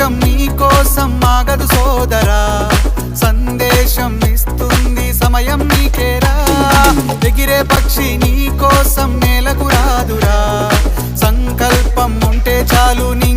ఏ నిమిషం నీ కోసం ఆగదు సోదరా. సందేశం ఇస్తుంది సమయం నీకేరా. ఎగిరే పక్షి నీ కోసం నేలకు రాదురా. సంకల్పం ఉంటే చాలు నీ